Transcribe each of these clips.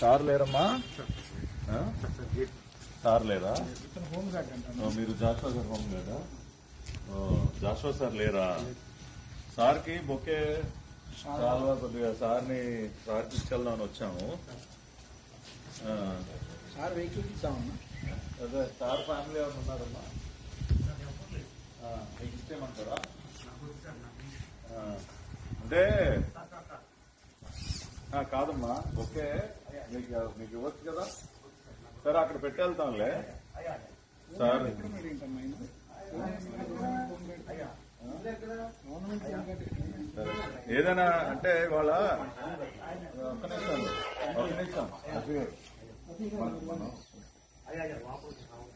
Sir లేరమ్మా? Sir లేరా? మీరు జాషువా సార్ హోమ్ లేదా జాషువా సార్ లేరా? సార్కి బొకే చాలా కొద్దిగా సార్ని సార్కి ఇచ్చేద్దామని వచ్చాము సార్ వెహికల్ ఇచ్చామన్నా అదే సార్ ఫ్యామిలీ ఎవరు ఉన్నారమ్మా? ఇస్తేమంటారా అంటే కాదమ్మా. ఓకే. మీకు మీకు ఇవ్వచ్చు కదా? సరే అక్కడ పెట్టేళ్తాంలే సార్ సరే. ఏదైనా అంటే ఇవాళ ఒక్క నిమిషం. ఒక్క నిమిషం.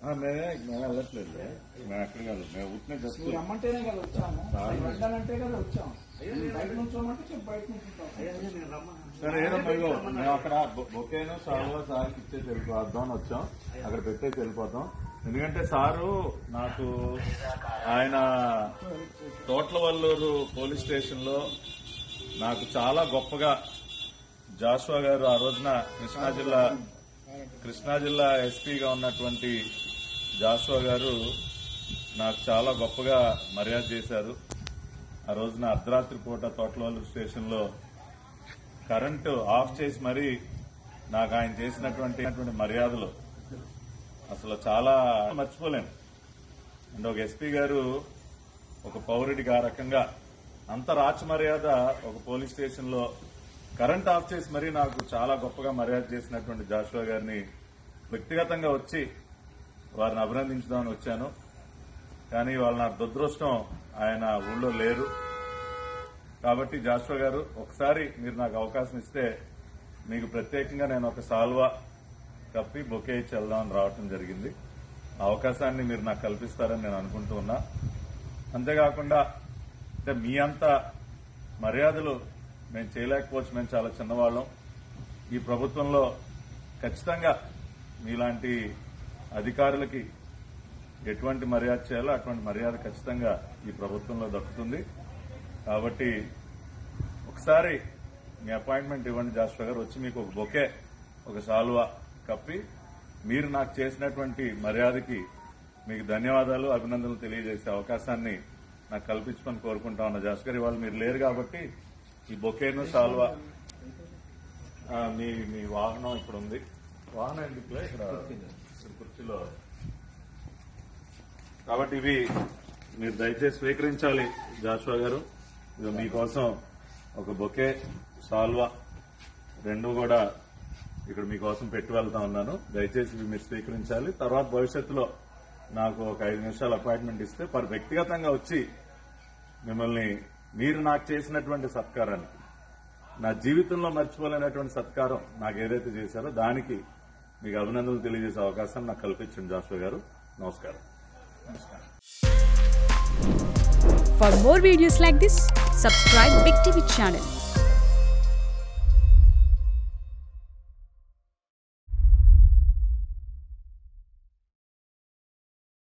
మేమే మేము వెళ్ళట్లేదు. మేము ఎక్కడ కాదు మేము ఉట్టిన మీరు రమ్మంటేనే కదా వచ్చాము. వెళ్ళాలంటే కదా వచ్చాము బయట నుంచి రమ్మంటే చెప్పు బయట నుంచి సరే ఏదమ్మా ఇగో మేము అక్కడ బొకేను సాల్వా సార్కి ఇచ్చేసి అని వచ్చాం. అక్కడ పెట్టేసి వెళ్ళిపోతాం ఎందుకంటే సారు నాకు ఆయన తోట్లవల్లూరు పోలీస్ స్టేషన్లో నాకు చాలా గొప్పగా జాషువా గారు ఆ రోజున కృష్ణా జిల్లా కృష్ణా జిల్లా ఎస్పీగా ఉన్నటువంటి జాషువా గారు నాకు చాలా గొప్పగా మర్యాద చేశారు. ఆ రోజున అర్ధరాత్రి పూట తోటలవల్లి స్టేషన్లో కరెంటు ఆఫ్ చేసి మరీ నాకు ఆయన చేసినటువంటి అటువంటి మర్యాదలు అసలు చాలా మర్చిపోలేను. అండ్ ఒక ఎస్పీ గారు ఒక పౌరుడికి ఆ రకంగా అంత రాచమర్యాద ఒక పోలీస్ స్టేషన్లో కరెంట్ ఆఫ్ చేసి మరీ నాకు చాలా గొప్పగా మర్యాద చేసినటువంటి జాషువా గారిని వ్యక్తిగతంగా వచ్చి వారిని అభినందించుదామని వచ్చాను. కానీ వాళ్ళ నా దురదృష్టం ఆయన ఊళ్ళో లేరు. కాబట్టి జాస్వా గారు ఒకసారి మీరు నాకు అవకాశం ఇస్తే మీకు ప్రత్యేకంగా నేను ఒక సాల్వా కప్పి బొకే ఇచ్చి వెళ్దామని రావటం జరిగింది. ఆ అవకాశాన్ని మీరు నాకు కల్పిస్తారని నేను అనుకుంటూ ఉన్నా. అంతేకాకుండా అంటే మీ అంత మర్యాదలు మేము చేయలేకపోవచ్చు. మేము చాలా చిన్నవాళ్ళం. ఈ ప్రభుత్వంలో ఖచ్చితంగా మీలాంటి అధికారులకి ఎటువంటి మర్యాద చేయాలో అటువంటి మర్యాద ఖచ్చితంగా ఈ ప్రభుత్వంలో దక్కుతుంది. కాబట్టి ఒకసారి మీ అపాయింట్మెంట్ ఇవ్వండి జాస్వా గారు. వచ్చి మీకు ఒక బొకే ఒక సాల్వా కప్పి మీరు నాకు చేసినటువంటి మర్యాదకి మీకు ధన్యవాదాలు అభినందనలు తెలియజేసే అవకాశాన్ని నాకు కల్పించమని కోరుకుంటా ఉన్నా జాస్ గారు. ఇవాళ మీరు లేరు కాబట్టి ఈ బొకేను సాల్వా మీ మీ వాహనం ఇక్కడ ఉంది వాహనం ఎందుకులే ఇక్కడ ఇక్కడ కుర్చీలో. కాబట్టి ఇవి మీరు దయచేసి స్వీకరించాలి జాషువా గారు. మీకోసం ఒక బొకే సాల్వా రెండు కూడా ఇక్కడ మీకోసం పెట్టి వెళ్తా ఉన్నాను. దయచేసి ఇవి మీరు స్వీకరించాలి. తర్వాత భవిష్యత్తులో నాకు ఒక ఐదు నిమిషాలు అపాయింట్మెంట్ ఇస్తే వారు వ్యక్తిగతంగా వచ్చి మిమ్మల్ని మీరు నాకు చేసినటువంటి సత్కారానికి నా జీవితంలో మర్చిపోలేనటువంటి సత్కారం నాకు ఏదైతే చేశారో దానికి మీకు అభినందనలు తెలియజేసే అవకాశం నాకు కల్పించండి జాషువా గారు నమస్కారం For more videos like this, subscribe Big TV channel